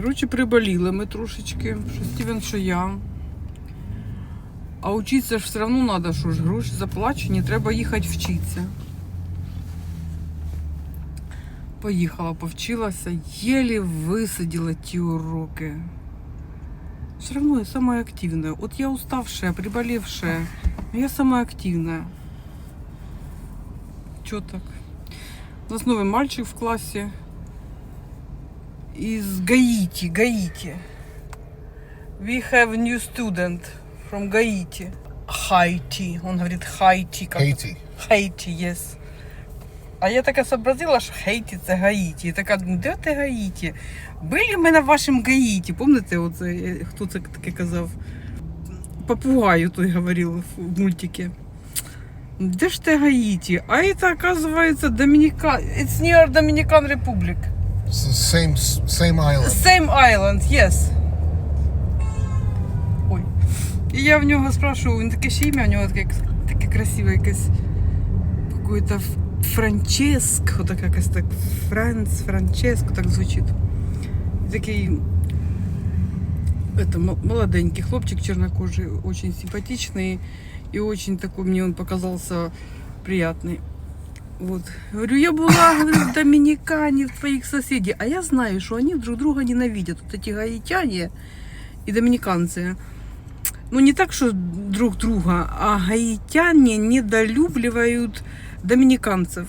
Коротше, приболіли ми трошечки. Що Стівен, що я. А учитися ж все одно треба, що ж гроші заплачені, треба їхати вчитися. Поїхала, повчилася, єлі висиділа ті уроки. Все равно я самая активная. Вот я уставшая, приболевшая, но я самая активная. Чё так? У нас новый мальчик в классе Из Гаити, Гаити. We have new student from Гаити. Хайти. Он говорит Хайти. Как... Haiti. Хейті, yes. А я така сообразила, що Хейті це Гаїті. І така, де ти Гаїті? Були ми на вашому Гаїті. Пам'ятаєте, оце, хто це таке казав? Попугаю той говорив в мультике. Де ж ти Гаїті? А це, оказывается, Доміника... It's near Dominican Republic. It's the same same island. Same island, yes. Ой. І я в нього спрашиваю, він таке ще ім'я, у нього таке, таке красиве якесь. Какой-то Ф- Франческ, отак якось так. Франц, Франческо, так звучить. І Такий это, м- молоденький хлопчик чернокожий, очень симпатичный и очень такой мне он показался приятный. Вот. Говорю, я была в Доминикане, в твоих соседей. А я знаю, что они друг друга ненавидят. Вот эти гаитяне и доминиканцы. Ну, не так, что друг друга, а гаитяне недолюбливают доминиканцев.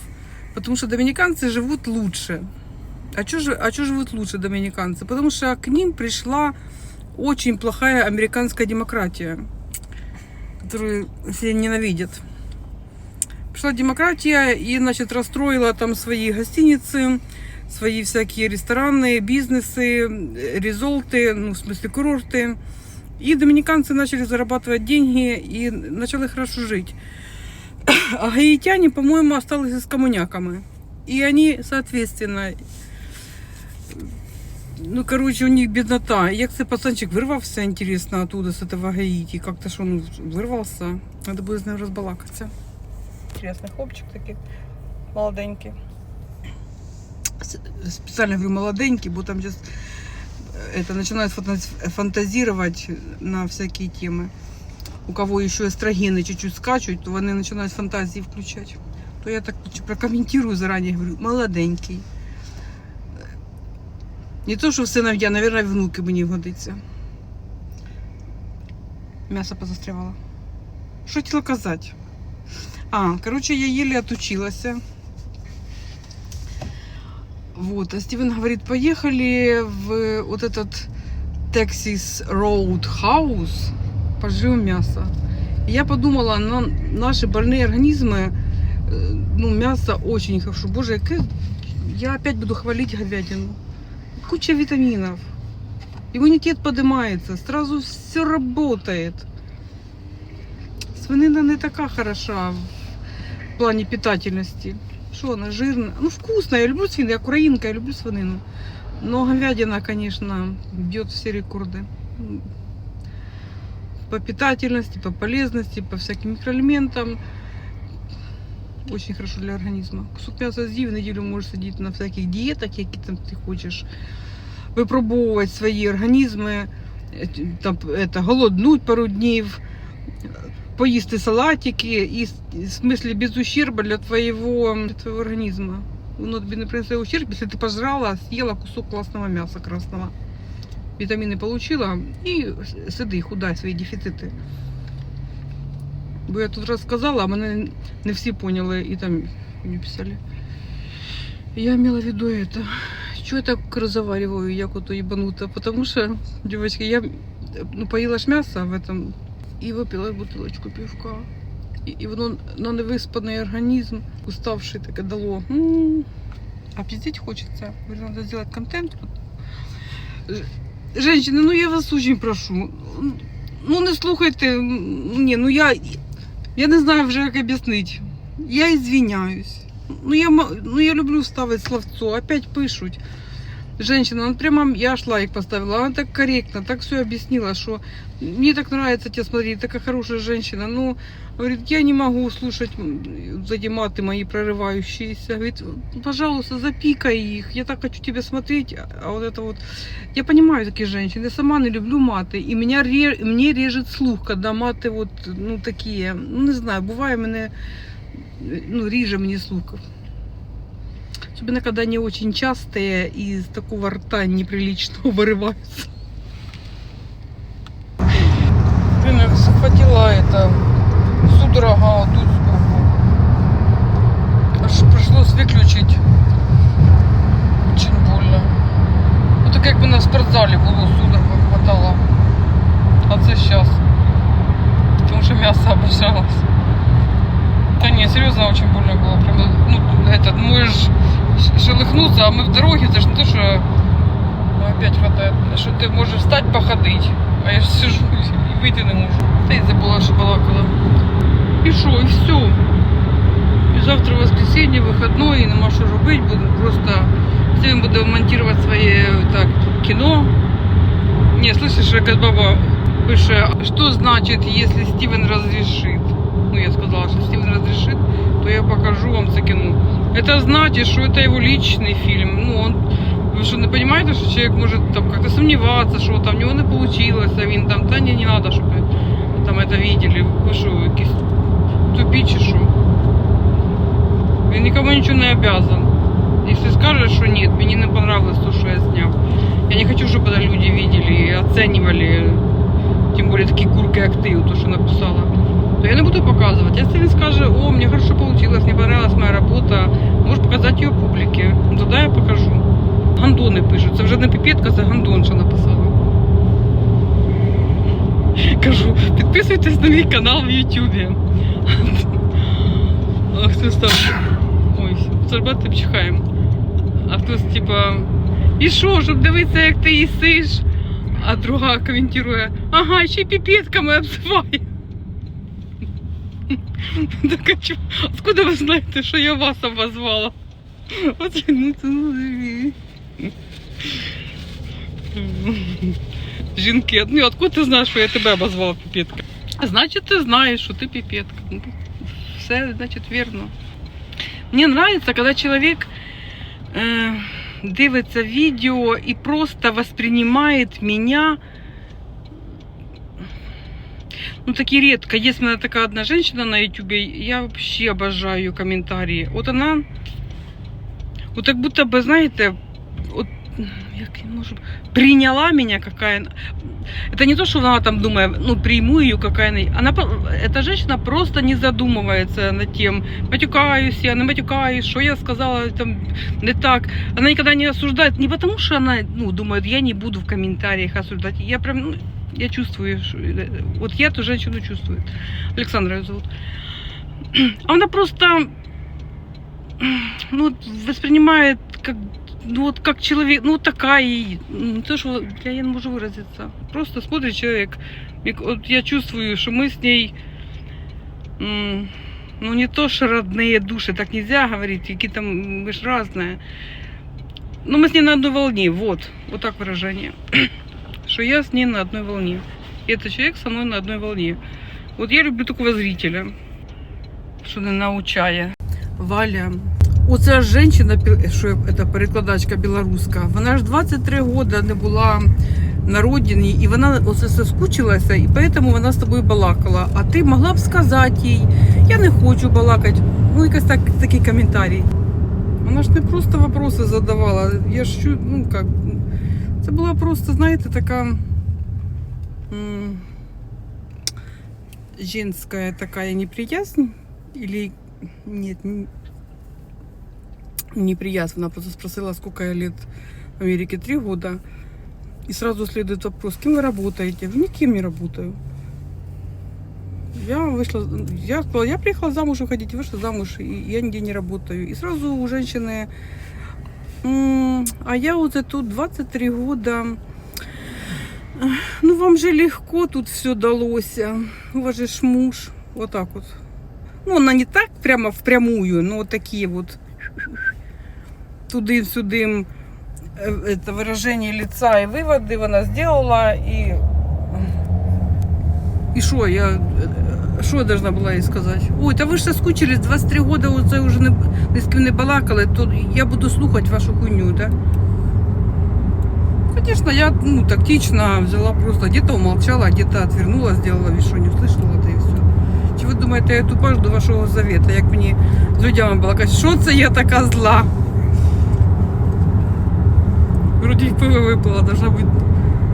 Потому что доминиканцы живут лучше. А что а чё живут лучше доминиканцы? Потому что к ним пришла очень плохая американская демократия, которую все ненавидят. Пришла демократия и, значит, расстроила там свои гостиницы, свои всякие рестораны, бизнесы, резолты, ну, в смысле, курорты. И доминиканцы начали зарабатывать деньги и начали хорошо жить. А гаитяне, по-моему, остались с коммуняками. И они, соответственно, ну, короче, у них беднота. Як це пацанчик вирвався, интересно, оттуда, с этого Гаити. Как-то что он вырвался. Надо будет с ним разбалакаться. Интересный хлопчик такий, молоденький. С- Специально говорю молоденький, бо там сейчас это начинают фантаз- фантазировать на всякие темы. У кого еще эстрогены чуть-чуть скачут, то вони начинают фантазии включать. То я так прокомментирую заранее, говорю, молоденький. Не то, що в синов'я, наверное, внуки мені годиться. М'ясо позастрявало. Що хотіла казати? А, короче, я еле отучилась. Вот, а Стивен говорит, поехали в вот этот Texas Roadhouse, пожрем мясо. И я подумала, на наши больные организмы, э, ну, мясо очень хорошо. Боже, я опять буду хвалить говядину. Куча витаминов. Иммунитет поднимается, сразу все работает. Свинина не така хороша в плане питательности. Что она жирная? Ну, вкусная. Я люблю свинину. Я украинка, я люблю свинину. Но говядина, конечно, бьет все рекорды. По питательности, по полезности, по всяким микроэлементам. Очень хорошо для организма. Кусок мяса з'їв, в неделю можешь сидеть на всяких диетах, які там ти хочеш. Випробовувати свої організми, е, там, это, голоднуть пару днів, поїсти салатики, і с- в смысле без ущерба для твоего, для твоего организма. Воно тобі не принесе ущерб, если ти пожрала, съела кусок классного мяса красного. Вітаміни получила і сиди, худай свої дефіцити. Бо я тут розказала, а мене не всі поняли і там мені писали. Я имела в виду это. Чего я так разговариваю, як ото ебанута? Потому что, девочки, я ну, поїла ж м'ясо в этом і випила бутилочку півка. І, і воно на невиспаний організм, уставший таке дало. М, А пиздеть хочеться. Говорю, надо сделать контент. Женщини, ну я вас очень прошу. Ну не слухайте. м, Ні, ну я, я не знаю вже як об'яснити. Я извиняюсь. Ну я, ну я люблю ставити словцо, опять пишуть. женщина, ну прямо я аж лайк поставила, она так корректно, так все объяснила, что мне так нравится тебя смотреть, такая хорошая женщина, ну, говорит, я не могу слушать м, вот эти маты мои прорывающиеся, говорит, пожалуйста, запикай их, я так хочу тебя смотреть, а- а вот это вот, я понимаю такие женщины, я сама не люблю маты, и меня ре- мне режет слух, когда маты вот, ну, такие, ну, не знаю, быває мене, ну, ріже мені слух. Особенно, когда они очень частые и из такого рта неприличного вырываются. Блин, их захватила это судорога тут. Аж пришлось выключить. Очень больно. Вот так якби на спортзалі було судорога хватало. А це сейчас. Потому что мясо обожалось. Да не, серьезно, очень больно было. Прям, ну, этот, можешь шелыхнуться, а мы в дороге, это ж не то, что ну, опять хватает, что ты можешь встать, походить. А я ж сижу и выйти не можу. Та й забула, що балакала. І що, і все. І завтра воскресенье, вихідний, і нема що робити, буду просто Стивен буде монтувати своє так, кіно. Не, слышишь, якась баба пише, що значить, якщо Стивен разрешит? Ну, я сказала, что Стивен разрешит, то я покажу вам це кино. Это значит, что это его личный фильм. Ну, он... Вы что, не понимаете, что человек может там как-то сомневаться, что там у него не получилось, а він там, та не, не надо, чтобы там это видели. Вы что, якісь тупі чи що? Він никому ничего не обязан. Если скажет, что нет, мне не понравилось то, что я снял. Я не хочу, чтобы это люди видели и оценивали, тем более такие курки, как ты, вот то, что написала. То я не буду показывать. Если он скажет, о, мне хорошо получилось, мне понравилась моя работа, можешь показать ее публике. Тогда я покажу. Гандони пишуть. Це вже не піпетка, це гандонша написала. Кажу, підписуйтесь на мій канал в Ютубі. А хтось там. Ой, зарбати пчихаємо. А хтось, типа, і що, щоб дивитися, як ти їсиш? А друга коментує, ага, ще й піпетками обзиває. Так а чо? Откуда ви знаєте, що я вас обозвала? От ну це ну, Жінки, ну откуда ти знаєш, що я тебе обозвала піпетка? Значить, ти знаєш, що ти піпетка. Ну, Все, значить, вірно. Мені подобається, коли чоловік е, дивиться відео і просто воспринимає мене Ну, такі редко. Є в мене така одна женщина на ютубе, я вообще обожаю ее комментарии. Вот она, вот как будто бы, знаете, вот, я можу, приняла меня какая. Это не то, что она там думает, ну, приму ее какая она. она. Эта женщина просто не задумывается над тем, матюкаюсь я, не матюкаюсь, что я сказала там не так. Она никогда не осуждает, не потому что она, ну, думает, я не буду в комментариях осуждать. Я прям, ну, я чувствую, э, вот я эту женщину чувствую. Александра ее зовут. Она просто ну, воспринимает как ну вот как человек, ну такая, ну, то, что я не могу выразиться. Просто смотрит человек, и вот я чувствую, что мы с ней, ну не то, что родные души, так нельзя говорить, какие там мы ж разные. Но мы с ней на одной волне, вот, вот так выражение. Что я с ней на одной волне. И этот человек со мной на одной волне. Вот я люблю такого зрителя, що не научає. Валя. Оця жінка, що це перекладачка білоруська, вона ж 23 роки не була на родині, і вона оце соскучилася, і тому вона з тобою балакала. А ти могла б сказати їй, я не хочу балакати. Ну, якось так, такий коментарій. Вона ж не просто вопроси задавала. Я ж ну як, це була просто, знаєте, така женская такая неприязнь. Или нет, неприязнь. Она просто спросила, сколько я лет в Америке. Три года. И сразу следует вопрос, кем вы работаете? Я говорю, никем не работаю. Я вышла, я сказала, я приехала замуж выходить, вышла замуж, и я нигде не работаю. И сразу у женщины, «М, а я вот тут 23 года, ну вам же легко тут все далось, у вас же ж муж, вот так вот. Ну, она не так прямо впрямую, но вот такие вот туди-сюди э, это выражение лица и выводы вона сделала и и що я е, що я должна була їй сказати? Ой, та ви ж соскучились 23 года, оце вже не, ні з ким не балакали, то я буду слухати вашу хуйню, да? Конечно, я ну, тактично взяла просто, где-то умолчала, где-то отвернула, сделала вид, что не услышала, да и все. Чи ви думаєте, я тупа ж до вашого завета, як мені з людьми балакати, що це я така зла? Вроді й пиво випила, должна бути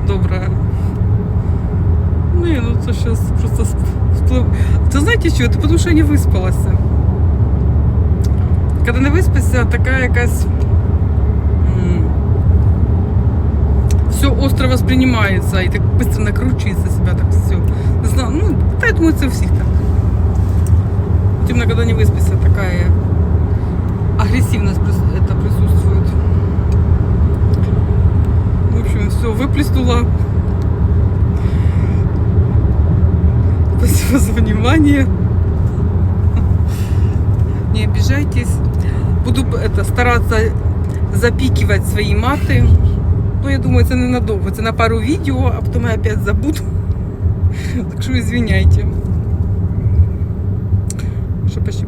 добра. Не, ну це сейчас просто сплив. Ты знаете что? Это потому что я не выспалась. Когда не виспишся, така якась. Все остро воспринимается и так быстро накручивается себя, так все. Не знаю, ну, да, я думаю, это у всех так. Именно когда не выспишься, такая агрессивность это присутствует. В общем, все, выплеснула. за внимание. Не обижайтесь. Буду это, стараться запикивать свои маты. Ну, я думаю, це ненадовго. Це на пару відео, а потім я опять забуду. Так що извиняйте. Що почти